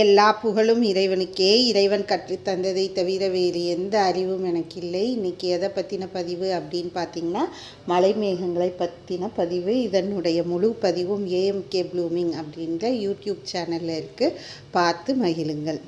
எல்லா புகழும் இறைவனுக்கே. இறைவன் கற்றுத் தந்ததை தவிர வேறு எந்த அறிவும் எனக்கு இல்லை இன்றைக்கி எதை பற்றின பதிவு அப்படின்னு பார்த்தீங்கன்னா மலை மேகங்களை பற்றின பதிவு. இதனுடைய முழு பதிவும் ஏஎம்கே ப்ளூமிங் அப்படின்ற யூடியூப் சேனலில் இருக்குது பார்த்து மகிழுங்கள்.